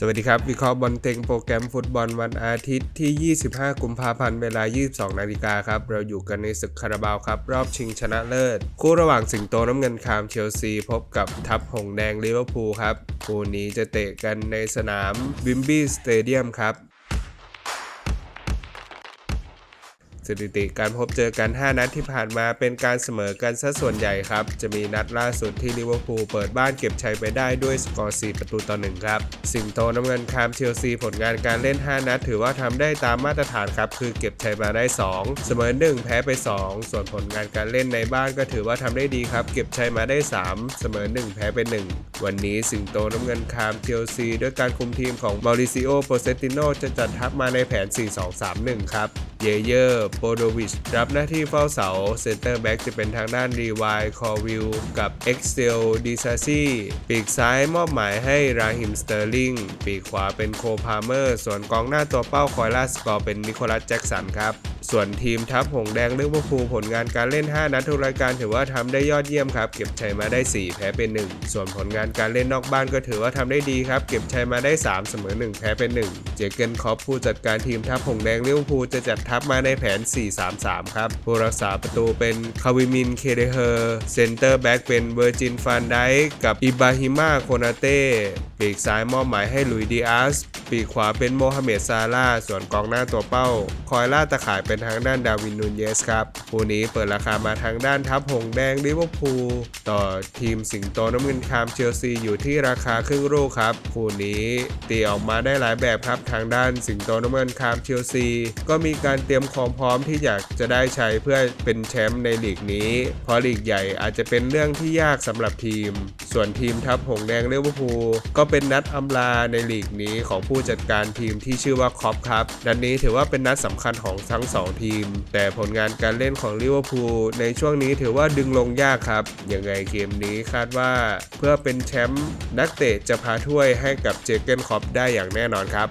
สวัสดีครับ วิเคราะห์บอลเต็งโปรแกรมฟุตบอลวันอาทิตย์ที่ 25 กุมภาพันธ์เวลา 22 นาฬิกาครับ เราอยู่กันในศึกคาราบาวครับ รอบชิงชนะเลิศ คู่ระหว่างสิงโตน้ำเงินคามเชลซี พบกับทัพหงแดงลิเวอร์พูลครับ คู่นี้จะเตะกันในสนามวิมบี้สเตเดียมครับ สถิติการพบเจอกัน 5 นัดที่ผ่านมาเป็นการเสมอกันซะส่วนใหญ่ครับ จะมีนัดล่าสุดที่ลิเวอร์พูลเปิดบ้านเก็บชัยไปได้ด้วยสกอร์ 4 ประตูต่อ 1 ครับ สิงโตน้ำเงินคามเชลซีผลงานการเล่น 5 นัด ถือว่าทำได้ตามมาตรฐานครับ คือเก็บชัยมาได้ 2 เสมอ 1 แพ้ไป 2 ส่วนผลงานการเล่นในบ้านก็ถือว่าทำได้ดีครับ เก็บชัยมาได้ 3 เสมอ 1 แพ้ไป 1 วันนี้สิงโตน้ำเงินคามเชลซีด้วยการคุมทีมของมาริซิโอโปเซติโนจะจัดทัพมาในแผน 4-2-3-1 ครับ เยเยอร์โบโดวิชรับหน้าที่เฝ้าเสาเซนเตอร์แบ็กจะเป็นทางด้านรีวายคอวิลกับเอ็กเซลดีซาซีปีกซ้ายมอบหมายให้ราฮิมสเตอร์ลิงปีกขวาเป็นโคพาเมอร์ ส่วนกองหน้าตัวเป้าคอยล่าสกอร์เป็นนิโคลัสแจ็กสันครับส่วนทีมทัพหงแดงลิเวอร์พูลผลงานการเล่น 5 นัดทุกรายการถือว่าทำได้ยอดเยี่ยมครับ เก็บชัยมาได้ 4 แพ้เป็น 1 ส่วนผลงานการเล่นนอกบ้านก็ถือว่าทำได้ดีครับ เก็บชัยมาได้ 3 เสมอ 1 แพ้เป็น 1 เจเกนคอปผู้จัดการทีมทัพหงแดงลิเวอร์พูลจะจัดทัพมาในแผน 4-3-3 ครับ ผู้รักษาประตูเป็นคาวิมิน เคเดเฮอร์เซนเตอร์แบ็กเป็นเวอร์จินฟานไดกับอิบาฮิมาโคนาเต้ปีกซ้ายมอบหมายให้ลุยดิอาส ปีกขวาเป็นโมฮัมเหม็ดซาร่าส่วนกองหน้าตัวเป้า คอยล่าตะข่ายเป็นทางด้านดาวินนูนเยสครับคู่นี้เปิดราคามาทางด้านทัพหงแดงลิเวอร์พูลต่อทีมสิงโตน้ำเงินคามเชลซีอยู่ที่ราคาครึ่งลูกครับคู่นี้ตีออกมาได้หลายแบบครับทางด้านสิงโตน้ำเงินคามเชลซีก็มีการเตรียมความพร้อมที่อยากจะได้ใช้เพื่อเป็นแชมป์ในลีกนี้ เพราะลีกใหญ่อาจจะเป็นเรื่องที่ยากสำหรับทีมส่วนทีมทัพหงแดงเลี้ยวอร์พูก็เป็นนัดอำลาในลีกนี้ของผู้จัดการทีมที่ชื่อว่าคอปครับนัดนี้ถือว่าเป็นนัดสำคัญของทั้งสองทีม แต่ผลงานการเล่นของลิเวอร์พูลในช่วงนี้ถือว่าดึงลงยากครับยังไงเกมนี้คาดว่าเพื่อเป็นแชมป์นักเตะจะพาถ้วยให้กับเจเกนคอปได้อย่างแน่นอนครับ